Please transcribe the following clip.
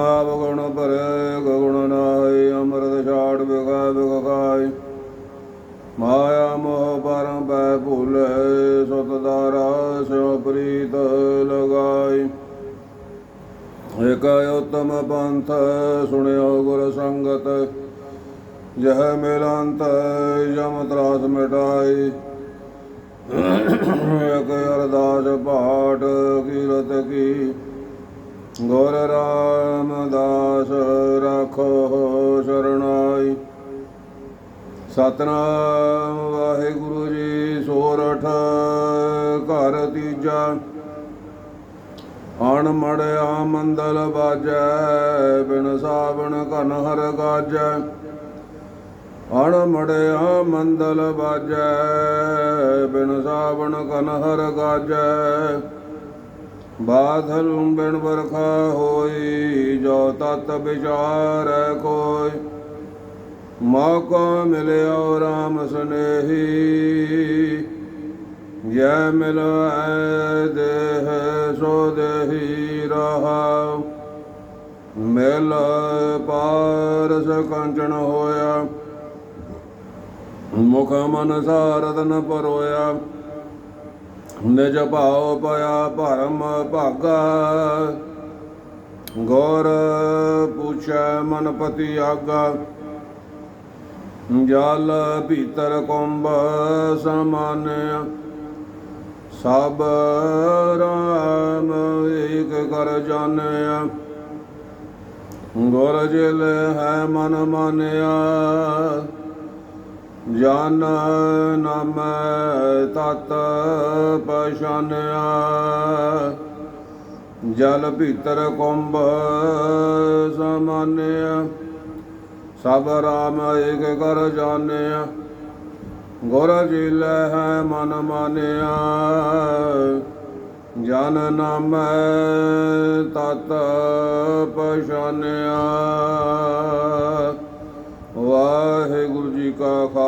ਆਪ ਗੁਣ ਭਰੇ ਗੁਣ ਨਾਏ ਅੰਮ੍ਰਿਤ ਛਾੜ ਬਿਗਾ ਬਿਗਾਈ। ਮਾਇਆ ਮੋਹ ਪਰਮ ਪੈ ਭੁਲੇ ਸੁਤ ਦਾਰਾ ਸਿਉ ਪ੍ਰੀਤ ਲਗਾਈ। ਏਕ ਉਤਮ ਪੰਥ, ਸੁਣਿਓ ਗੁਰ ਸੰਗਤ, ਜਹ ਮਿਲੰਤ ਜਮ ਤਰਾਸ ਮਿਟਾਈ। ਇਕ ਅਰਦਾਸ ਪਾਠ ਕੀਰਤ ਕੀ ਗੁਰ ਰਾਮਦਾਸ ਰਾਖੋ ਸ਼ਰਣਾਈ। ਸਤਨਾਮ ਵਾਹਿਗੁਰੂ ਜੀ ਸੋਰਠ ਘਰ ਤੀਜਾ। ਅਣ ਮੜਿਆ ਮੰਦਲ ਬਾਜੈ, ਬਿਨ ਸਾਵਣ ਕਨ ਹਰ ਗਾਜੈ। ਅਣ ਮੜਿਆ ਮੰਦਲ ਬਾਜੈ, ਬਿਨ ਸਾਵਣ ਕਨ ਹਰ ਗਾਜੈ। ਬਾਦਲ ਬਿਨ ਵਰਖਾ ਹੋਈ, ਜੋ ਤਤ ਵਿਚਾਰੈ ਕੋਈ। ਮੌਕਾ ਮਿਲਿਆ RAM ਸੁਨੇਹੀ, ਜੈ ਮਿਲੈ ਦੇਹ ਸੋ ਦੇਹੀ ਰਹਾ। ਮਿਲ ਪਾਰਸ ਕੰਚਨ ਹੋਇਆ, ਮੁਖ ਮਨ ਸਾਰਦਨ ਪਰੋਇਆ। ਨਿਜ ਭਾਉ ਪਿਆ ਭਰਮ ਭਾਗਾ, ਗੌਰ ਪੁੱਛੈ ਮਨਪਤੀ ਆਗਾ। ਜਲ ਭੀਤਰ ਕੁੰਭ ਸਮਾਨਿਆ, ਸਭ ਰਾਮ ਏਕ ਕਰ ਜਾਣਿਆ। ਗੁਰ ਜਿਲ ਹੈ ਮਨ ਮਾਨਿਆ ਜਨ ਨਾਮ ਤਤ ਪਛਾਨਿਆ ਜਲ ਭੀਤਰ ਕੁੰਭ ਸਮਾਨਿਆ ਸਭ ਰਾਮ ਏਕ ਕਰ ਜਾਣਿਆ ਗੁਰ ਲੈ ਹੈ ਮਨ ਮਾਨਿਆ ਜਨ ਨਾਮ ਤਤ ਪਛਾਨਿਆ